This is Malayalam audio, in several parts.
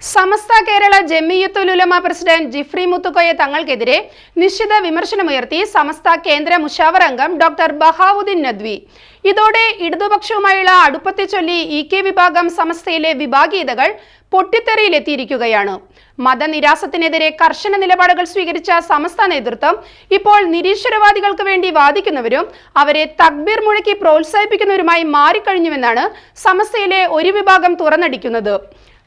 സമസ്ത കേരള ജമിയത്തുൽ ഉലമ പ്രസിഡന്റ് ജിഫ്രി മുത്തുക്കോയ തങ്ങൾക്കെതിരെ നിശ്ചിത വിമർശനമുയർത്തി സമസ്ത കേന്ദ്ര മുഷാവർ അംഗം ഡോക്ടർ ബഹാവുദ്ദീൻ നദ്വി. ഇതോടെ ഇടതുപക്ഷവുമായുള്ള അടുപ്പത്തെ ചൊല്ലി ഇ കെ വിഭാഗം സമസ്തയിലെ വിഭാഗീയതകൾ പൊട്ടിത്തെറിയിലെത്തിയിരിക്കുകയാണ്. മതനിരാസത്തിനെതിരെ കർശന നിലപാടുകൾ സ്വീകരിച്ച സമസ്ത നേതൃത്വം ഇപ്പോൾ നിരീശ്വരവാദികൾക്ക് വേണ്ടി വാദിക്കുന്നവരും അവരെ തക്ബീർ മുഴക്കി പ്രോത്സാഹിപ്പിക്കുന്നവരുമായി മാറിക്കഴിഞ്ഞുവെന്നാണ് സമസ്തയിലെ ഒരു വിഭാഗം തുറന്നടിക്കുന്നത്.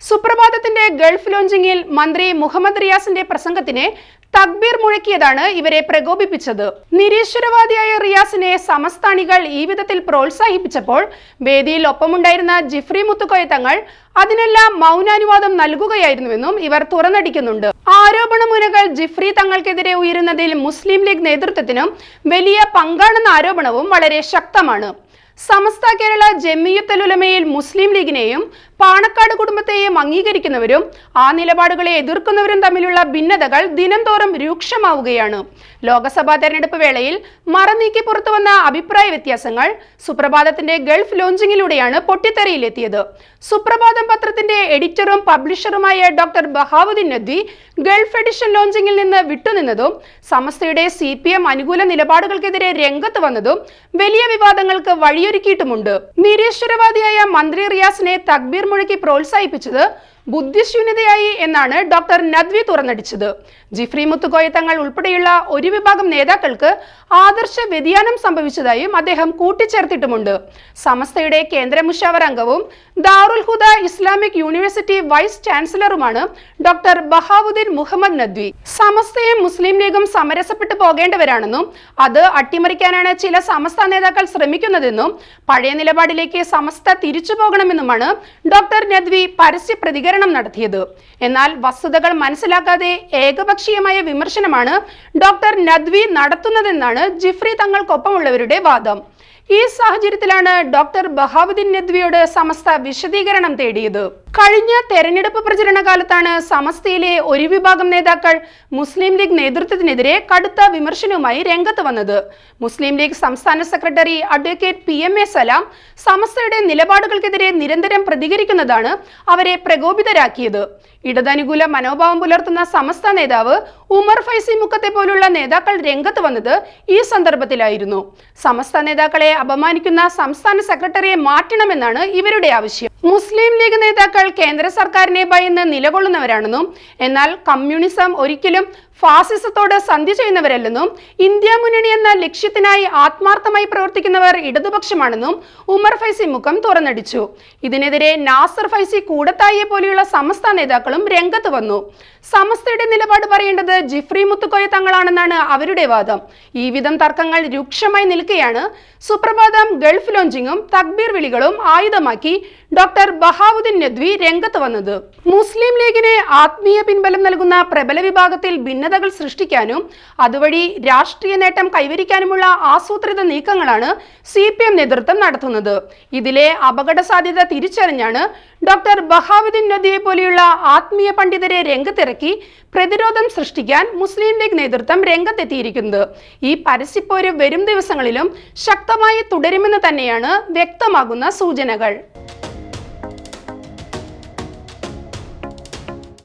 സുപ്രഭാതത്തിന്റെ ഗൾഫ് ലോഞ്ചിങ്ങിൽ മന്ത്രി മുഹമ്മദ് റിയാസിന്റെ പ്രസംഗത്തിനെ തക്ബീർ മുഴക്കിയതാണ് ഇവരെ പ്രകോപിപ്പിച്ചത്. നിരീശ്വരവാദിയായ റിയാസിനെ സമസ്ഥാനികൾ ഈ വിധത്തിൽ പ്രോത്സാഹിപ്പിച്ചപ്പോൾ വേദിയിൽ ഒപ്പമുണ്ടായിരുന്ന ജിഫ്രി മുത്തുക്കോയ തങ്ങൾ അതിനെല്ലാം മൗനാനുവാദം നൽകുകയായിരുന്നുവെന്നും ഇവർ തുറന്നടിക്കുന്നുണ്ട്. ആരോപണമുനകൾ ജിഫ്രി തങ്ങൾക്കെതിരെ ഉയരുന്നതിൽ മുസ്ലിം ലീഗ് നേതൃത്വത്തിനും വലിയ പങ്കാണെന്ന ആരോപണവും വളരെ ശക്തമാണ്. സമസ്ത കേരള ജമിയത്തുലുലമയിൽ മുസ്ലിം ലീഗിനെയും പാണക്കാട് കുടുംബത്തെയും അംഗീകരിക്കുന്നവരും ആ നിലപാടുകളെ എതിർക്കുന്നവരും തമ്മിലുള്ള ഭിന്നതകൾ ദിനംതോറും രൂക്ഷമാവുകയാണ്. ലോക്സഭാ തെരഞ്ഞെടുപ്പ് വേളയിൽ മറനീക്കി പുറത്തുവന്ന അഭിപ്രായ വ്യത്യാസങ്ങൾ സുപ്രഭാതത്തിന്റെ ഗൾഫ് ലോഞ്ചിങ്ങിലൂടെയാണ് പൊട്ടിത്തെറിയിലെത്തിയത്. സുപ്രഭാതം പത്രത്തിന്റെ എഡിറ്ററും പബ്ലിഷറുമായ doctor Bahauddeen Nadvi Gulf edition ലോഞ്ചിങ്ങിൽ നിന്ന് വിട്ടുനിന്നതും സമസ്തയുടെ സി അനുകൂല നിലപാടുകൾക്കെതിരെ രംഗത്ത് വന്നതും വലിയ വിവാദങ്ങൾക്ക് വഴിയൊരുക്കിയിട്ടുമുണ്ട് നിരീശ്വരവാദിയായ മന്ത്രി റിയാസിനെ തക്ബീർ മുഴക്കി പ്രോത്സാഹിപ്പിച്ചത് ബുദ്ധിശൂന്യതയായി എന്നാണ് ഡോക്ടർ നദ്വി തുറന്നടിച്ചത്. ജിഫ്രി മുത്തുകോയ തങ്ങൾ ഉൾപ്പെടെയുള്ള ഒരു വിഭാഗം നേതാക്കൾക്ക് ആദർശ വ്യതിയാനം സംഭവിച്ചതായും അദ്ദേഹം കൂട്ടിച്ചേർത്തിട്ടുമുണ്ട്. സമസ്തയുടെ കേന്ദ്ര മുഷാവർ അംഗവും Darul Huda Islamic university vice ചാൻസലറുമാണ് doctor Bahauddeen Muhammad Nadvi. സമസ്തയും മുസ്ലിം ലീഗും സമരസപ്പെട്ടു പോകേണ്ടവരാണെന്നും അത് അട്ടിമറിക്കാനാണ് ചില സമസ്ത നേതാക്കൾ ശ്രമിക്കുന്നതെന്നും പഴയ നിലപാടിലേക്ക് സമസ്ത തിരിച്ചു പോകണമെന്നുമാണ് ഡോക്ടർ നദ്വി പരസ്യ പ്രതികരണം നടത്തിയത്. എന്നാൽ വസ്തുതകൾ മനസ്സിലാക്കാതെ ഏകപക്ഷീയമായ വിമർശനമാണ് ഡോക്ടർ നദ്വി നടത്തുന്നതെന്നാണ് ജിഫ്രി തങ്ങൾക്കൊപ്പമുള്ളവരുടെ വാദം. ഈ സാഹചര്യത്തിലാണ് ഡോക്ടർ ബഹാവുദ്ദീൻ നദ്വിയോട് സമസ്ത വിശദീകരണം തേടിയത്. കഴിഞ്ഞ തെരഞ്ഞെടുപ്പ് പ്രചരണ കാലത്താണ് സമസ്തയിലെ ഒരു വിഭാഗം നേതാക്കൾ മുസ്ലിം ലീഗ് നേതൃത്വത്തിനെതിരെ കടുത്ത വിമർശനവുമായി രംഗത്ത് വന്നത്. മുസ്ലിം ലീഗ് സംസ്ഥാന secretary advocate P M A Salam സമസ്തയുടെ നിലപാടുകൾക്കെതിരെ നിരന്തരം പ്രതികരിക്കുന്നതാണ് അവരെ പ്രകോപിതരാക്കിയത്. ഇടതനുകൂല മനോഭാവം പുലർത്തുന്ന സമസ്ത നേതാവ് ഉമർ ഫൈസി മുക്കത്തെ പോലുള്ള നേതാക്കൾ രംഗത്ത് വന്നത് ഈ സന്ദർഭത്തിലായിരുന്നു. സമസ്ത നേതാക്കളെ അപമാനിക്കുന്ന സംസ്ഥാന സെക്രട്ടറിയെ മാറ്റണമെന്നാണ് ഇവരുടെ ആവശ്യം. മുസ്ലിം ലീഗ് നേതാക്കൾ കേന്ദ്ര സർക്കാരിനെ ഭയന്ന് നിലകൊള്ളുന്നവരാണെന്നും എന്നാൽ കമ്മ്യൂണിസം ഒരിക്കലും ഫാസിസത്തോട് സന്ധി ചെയ്യുന്നവരല്ലെന്നും ഇന്ത്യ മുന്നണി എന്ന ലക്ഷ്യത്തിനായി ആത്മാർത്ഥമായി പ്രവർത്തിക്കുന്നവർ ഇടതുപക്ഷമാണെന്നും ഉമർ ഫൈസി മുഖം തുറന്നടിച്ചു. ഇതിനെതിരെ നാസർ ഫൈസി കൂടത്തായിയെ പോലെയുള്ള സമസ്ത നേതാക്കളും രംഗത്ത് വന്നു. സമസ്തയുടെ നിലപാട് പറയേണ്ടത് ജിഫ്രി മുത്തുക്കോയ തങ്ങളാണെന്നാണ് അവരുടെ വാദം. ഈ വിധം തർക്കങ്ങൾ രൂക്ഷമായി നിൽക്കുകയാണ് സുപ്രഭാതം ഗൾഫ് ലോഞ്ചിങ്ങും തക്ബീർ വിളികളും ആയുധമാക്കി ഡോക്ടർ ബഹാവുദ്ദീൻ നദ്വി രംഗത്ത് വന്നത്. മുസ്ലിം ലീഗിന് ആത്മീയ പിൻബലം നൽകുന്ന പ്രബല വിഭാഗത്തിൽ ഭിന്നതകൾ സൃഷ്ടിക്കാനും അതുവഴി രാഷ്ട്രീയ നേട്ടം കൈവരിക്കാനുമുള്ള ആസൂത്രിത നീക്കങ്ങളാണ് സി പി എം നേതൃത്വം നടത്തുന്നത്. ഇതിലെ അപകട സാധ്യത തിരിച്ചറിഞ്ഞാണ് ഡോക്ടർ ബഹാവുദ്ദീൻ നദ്വിയെ പോലെയുള്ള ആത്മീയ പണ്ഡിതരെ രംഗത്തിറക്കി പ്രതിരോധം സൃഷ്ടിക്കാൻ മുസ്ലിം ലീഗ് നേതൃത്വം രംഗത്തെത്തിയിരിക്കുന്നത്. ഈ പരസ്യപ്പോര് വരും ദിവസങ്ങളിലും ശക്തമായി തുടരുമെന്ന് തന്നെയാണ് വ്യക്തമാകുന്ന സൂചനകൾ.